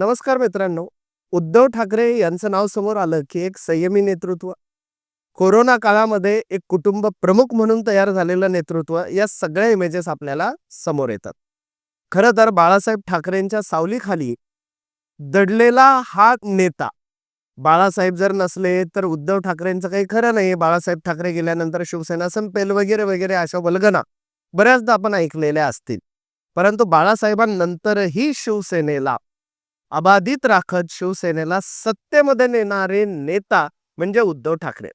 नमस्कार मित्रांनो. उद्धव ठाकरे यांचं नाव समोर आलं की एक संयमी नेतृत्व. कोरोना काळामध्ये एक कुटुंब प्रमुख म्हणून तयार झालेलं नेतृत्व या सगळ्या इमेजेस आपल्याला समोर येतात. खरं तर बाळासाहेब ठाकरेंच्या सावलीखाली दडलेला हा नेता. बाळासाहेब जर नसले तर उद्धव ठाकरेंचं काही खरं नाही बाळासाहेब ठाकरे गेल्यानंतर शिवसेना संपेल वगैरे वगैरे अशा वल्गना बऱ्याचदा आपण ऐकलेल्या असतील. परंतु बाळासाहेबांनंतरही शिवसेनेला अबाधित राखत शिवसेनेला सत्तेमध्ये नेणारे नेता म्हणजे उद्धव ठाकरे.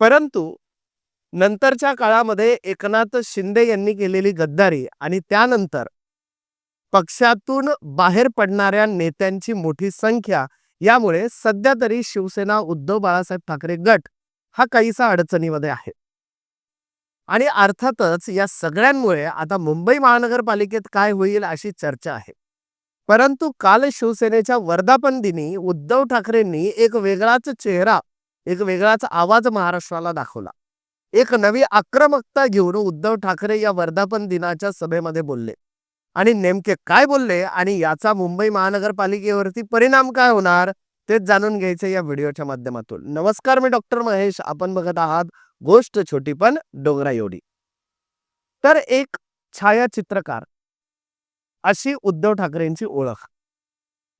परंतु नंतरच्या काळामध्ये एकनाथ शिंदे यांनी केलेली गद्दारी आणि त्यानंतर पक्षातून बाहेर पडणाऱ्या नेत्यांची मोठी संख्या यामुळे सध्या तरी शिवसेना उद्धव बाळासाहेब ठाकरे गट हा काहीसा अडचणीमध्ये आहे. आणि अर्थातच या सगळ्यांमुळे आता मुंबई महानगरपालिकेत काय होईल अशी चर्चा आहे. परंतु काल शिवसेनेच्या वर्धापन दिनी उद्धव ठाकरेंनी एक वेगळाच चेहरा एक वेगळाच आवाज महाराष्ट्राला दाखवला. एक नवी आक्रमकता घेऊन उद्धव ठाकरे या वर्धापन दिनाच्या सभेमध्ये बोलले. आणि नेमके काय बोलले आणि याचा मुंबई महानगरपालिकेवरती परिणाम काय होणार तेच जाणून घ्यायचे या व्हिडिओच्या माध्यमातून. नमस्कार मी डॉक्टर महेश. आपण बघत आहात गोष्ट छोटी पण डोंगरा एवढी तर एक छायाचित्रकार अशी उद्धव ठाकरेंची ओळख.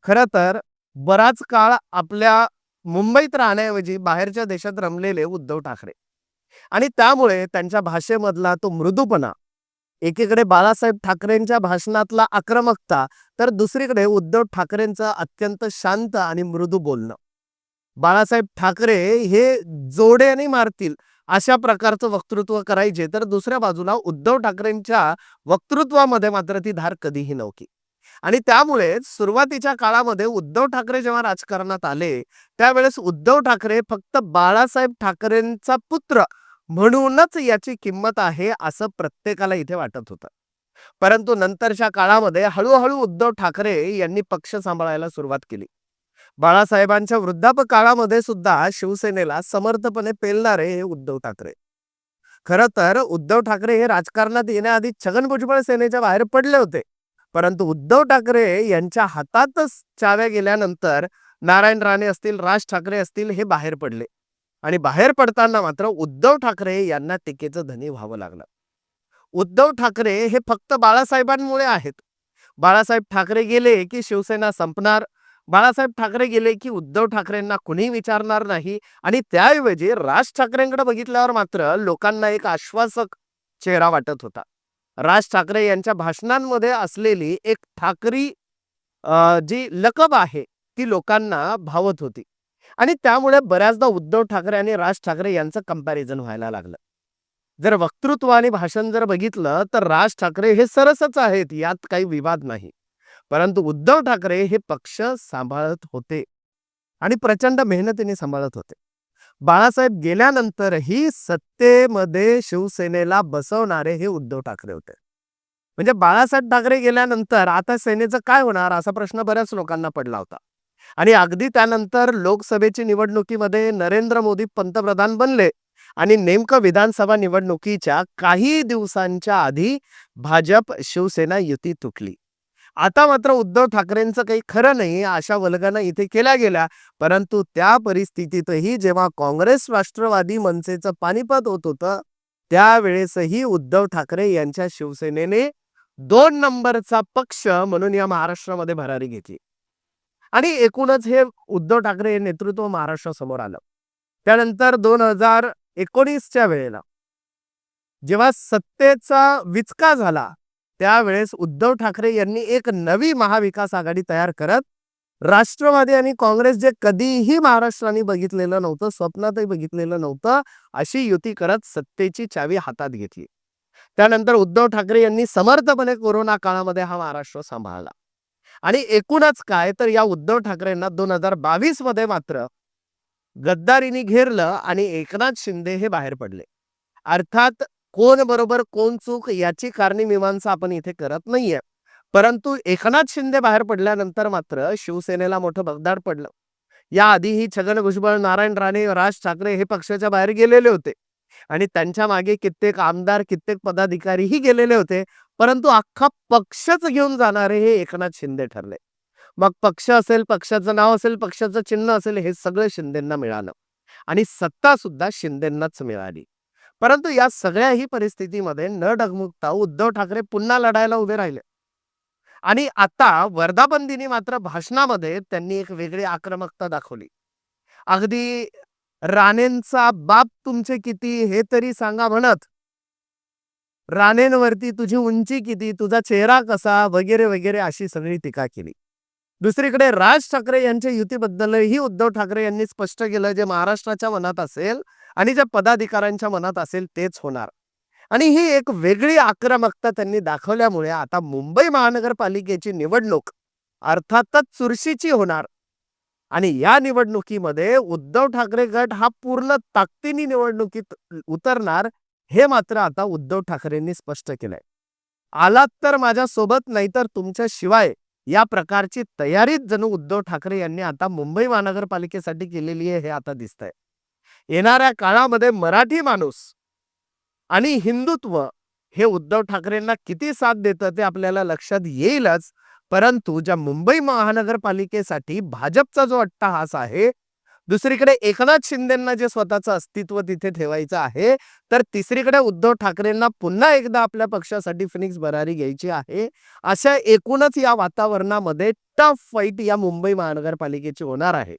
खरं तर बराच काळ आपल्या मुंबईत राहण्याऐवजी बाहेरच्या देशात रमलेले उद्धव ठाकरे. आणि त्यामुळे त्यांच्या भाषेमधला तो मृदूपणा एकीकडे बाळासाहेब ठाकरेंच्या भाषणातला आक्रमकता तर दुसरीकडे उद्धव ठाकरेंचं अत्यंत शांत आणि मृदू बोलणं. बाळासाहेब ठाकरे हे जोड्याने मारतील अशा प्रकारचं वक्तृत्व करायचे तर दुसऱ्या बाजूला उद्धव ठाकरेंच्या वक्तृत्वामध्ये मात्र ती धार कधीही नव्हती. आणि त्यामुळेच सुरुवातीच्या काळामध्ये उद्धव ठाकरे जेव्हा राजकारणात आले त्यावेळेस उद्धव ठाकरे फक्त बाळासाहेब ठाकरेंचा पुत्र म्हणूनच याची किंमत आहे असं प्रत्येकाला इथे वाटत होतं. परंतु नंतरच्या काळामध्ये हळूहळू उद्धव ठाकरे यांनी पक्ष सांभाळायला सुरुवात केली. बाळासाहेबांच्या वृद्धापकाळामध्ये सुद्धा शिवसेनेला समर्थपणे पेलणारे हे उद्धव ठाकरे. खर तर उद्धव ठाकरे हे राजकारणात येण्याआधी छगन भुजबळ सेनेच्या बाहेर पडले होते. परंतु उद्धव ठाकरे यांच्या हातातच चाव्या गेल्यानंतर नारायण राणे असतील राज ठाकरे असतील हे बाहेर पडले. आणि बाहेर पडताना मात्र उद्धव ठाकरे यांना टीकेचं धनी व्हावं लागलं. उद्धव ठाकरे हे फक्त बाळासाहेबांमुळे आहेत. बाळासाहेब ठाकरे गेले की शिवसेना संपणार बाळासाहेब ठाकरे गेले की उद्धव ठाकरेंना कुणी विचारणार नाही आणि त्याऐवजी राज ठाकरेंकडे बघितल्यावर मात्र लोकांना एक आश्वासक चेहरा वाटत होता. राज ठाकरे यांच्या भाषणांमध्ये असलेली एक ठाकरी जी लकब आहे ती लोकांना भावत होती. आणि त्यामुळे बऱ्याचदा उद्धव ठाकरे आणि राज ठाकरे यांचं कंपॅरिझन व्हायला लागलं. जर वक्तृत्व आणि भाषण जर बघितलं तर राज ठाकरे हे सरसच आहेत यात काही विवाद नाही. परंतु उद्धव ठाकरे हे पक्ष सांभाळत होते आणि प्रचंड मेहनतीने सांभाळत होते. बाळासाहेब गेल्यानंतरही सत्तेमध्ये शिवसेनेला बसवणारे हे उद्धव ठाकरे होते. म्हणजे बाळासाहेब ठाकरे गेल्यानंतर आता सेनेचं काय होणार असा प्रश्न बऱ्याच लोकांना पडला होता. आणि अगदी त्यानंतर लोकसभेची निवडणुकीमध्ये नरेंद्र मोदी पंतप्रधान बनले आणि नेमकं विधानसभा निवडणुकीच्या काही दिवसांच्या आधी भाजप शिवसेना युती तुटली. आता मात्र उद्धव ठाकरेंचं काही खरं नाही अशा वल्गना इथे केल्या गेल्या. परंतु त्या परिस्थितीतही जेव्हा काँग्रेस राष्ट्रवादी मनसेचं पानिपत होत होतं त्यावेळेसही उद्धव ठाकरे यांच्या शिवसेनेने दोन नंबरचा पक्ष म्हणून या महाराष्ट्रामध्ये भरारी घेतली. आणि एकूणच हे उद्धव ठाकरे हे नेतृत्व महाराष्ट्रासमोर आलं. त्यानंतर दोन हजार एकोणीसच्या वेळेला जेव्हा सत्तेचा विचका झाला त्यावेळेस उद्धव ठाकरे यांनी एक नवी महाविकास आघाडी तयार करत राष्ट्रवादी आणि काँग्रेस जे कधीही महाराष्ट्राने बघितलेलं नव्हतं स्वप्नातही बघितलेलं नव्हतं अशी युती करत सत्तेची चावी हातात घेतली. त्यानंतर उद्धव ठाकरे यांनी समर्थपणे कोरोना काळामध्ये हा महाराष्ट्र सांभाळला. आणि एकूणच काय तर या उद्धव ठाकरेंना दोन हजार बावीसमध्ये मात्र गद्दारीने घेरलं आणि एकनाथ शिंदे हे बाहेर पडले. अर्थात कोण बरोबर कोण चूक याची कारणी मीमांसा आपण इथे करत नाहीये. परंतु एकनाथ शिंदे बाहेर पडल्यानंतर मात्र शिवसेनेला मोठं भगदाड पडलं. याआधीही छगन भुजबळ नारायण राणे राज ठाकरे हे पक्षाच्या बाहेर गेलेले होते. आणि त्यांच्या मागे कित्येक आमदार कित्येक पदाधिकारीही गेलेले होते. परंतु अख्खा पक्षच घेऊन जाणारे हे एकनाथ शिंदे ठरले. मग पक्ष असेल पक्षाचं नाव असेल पक्षाचं चिन्ह असेल हे सगळं शिंदेंना मिळालं. आणि सत्ता सुद्धा शिंदेंनाच मिळाली. परंतु या सगळ्याही परिस्थितीमध्ये न डगमुगता उद्धव ठाकरे पुन्हा लढायला उभे राहिले. आणि आता वर्धापन मात्र भाषणामध्ये त्यांनी एक वेगळी आक्रमकता दाखवली. अगदी राणेंचा बाप तुमचे किती हे तरी सांगा म्हणत राणेंवरती तुझी उंची किती तुझा चेहरा कसा? वगैरे वगैरे अशी सगळी टीका केली. दुसरीकडे राज ठाकरे यांच्या युतीबद्दलही उद्धव ठाकरे यांनी स्पष्ट केलं जे महाराष्ट्राच्या मनात असेल आणि ज्या पदाधिकाऱ्यांच्या मनात असेल तेच होणार. आणि ही एक वेगळी आक्रमकता त्यांनी दाखवल्यामुळे आता मुंबई महानगरपालिकेची निवडणूक अर्थातच चुरशीची होणार. आणि या निवडणुकीमध्ये उद्धव ठाकरे गट हा पूर्ण ताकदीनी निवडणुकीत उतरणार हे मात्र आता उद्धव ठाकरेंनी स्पष्ट केलंय. आलात तर माझ्या सोबत नाहीतर तुमच्या शिवाय या प्रकारची तयारीच जणू उद्धव ठाकरे यांनी आता मुंबई महानगरपालिकेसाठी केलेली आहे हे आता दिसतंय. येणाऱ्या काळामध्ये मराठी माणूस आणि हिंदुत्व हे उद्धव ठाकरेंना किती साथ देतं ते आपल्याला लक्षात येईलच. परंतु ज्या मुंबई महानगरपालिकेसाठी भाजपचा जो अट्टाहास आहे दुसरीकडे एकनाथ शिंदेंना जे स्वतःचं अस्तित्व तिथे ठेवायचं आहे तर तिसरीकडे उद्धव ठाकरेंना पुन्हा एकदा आपल्या पक्षासाठी फिनिक्स भरारी घ्यायची आहे. अशा एकूणच या वातावरणामध्ये टफ फाईट या मुंबई महानगरपालिकेची होणार आहे.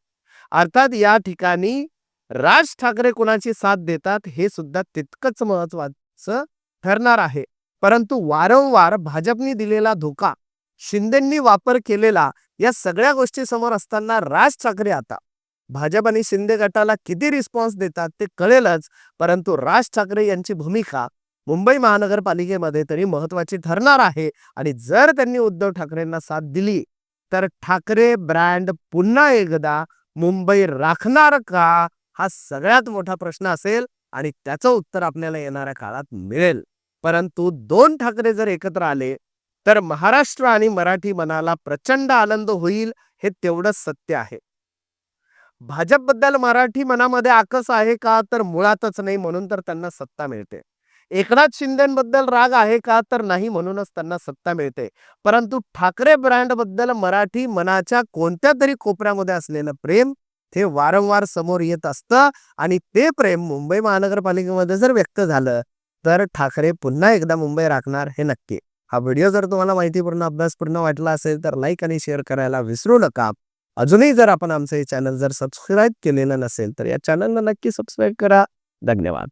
अर्थात या ठिकाणी राज ठाकरे कुणाची साथ देतात हे सुद्धा तितकंच महत्वाचं ठरणार आहे. परंतु वारंवार भाजपनी दिलेला धोका शिंदेंनी वापर केलेला या सगळ्या गोष्टी समोर असताना राज ठाकरे आता. भाजप आणि शिंदे गटाला किती रिस्पॉन्स देतात ते कळेलच परंतु राज ठाकरे यांची भूमिका मुंबई महानगरपालिकेमध्ये तरी महत्वाची ठरणार आहे आणि जर त्यांनी उद्धव ठाकरेंना साथ दिली तर ठाकरे ब्रँड पुन्हा एकदा मुंबई राखणार का? हा सगळ्यात मोठा प्रश्न असेल आणि त्याचं उत्तर आपल्याला येणाऱ्या काळात मिळेल. परंतु दोन ठाकरे जर एकत्र आले तर महाराष्ट्र आणि मराठी मनाला प्रचंड आनंद होईल हे तेवढंच सत्य आहे. भाजपबद्दल मराठी मनामध्ये आकस आहे का तर मुळातच नाही म्हणून तर त्यांना सत्ता मिळते. एकनाथ शिंदेबद्दल राग आहे का तर नाही म्हणूनच त्यांना सत्ता मिळते. परंतु ठाकरे ब्रँडबद्दल मराठी मनाच्या कोणत्या तरी कोपऱ्यामध्ये असलेलं प्रेम ते वारंवार समोर येत असतं आणि ते प्रेम मुंबई महानगरपालिकेमध्ये जर व्यक्त झालं तर ठाकरे पुन्हा एकदा मुंबई राखणार हे नक्की. हा व्हिडिओ जर तुम्हाला माहितीपूर्ण अभ्यासपूर्ण वाटला असेल तर लाईक आणि शेअर करायला विसरू नका. अजूनही जर आपण आमचं हे चॅनल जर सबस्क्राईब केलेलं नसेल तर या चॅनलला नक्की सबस्क्राईब करा. धन्यवाद.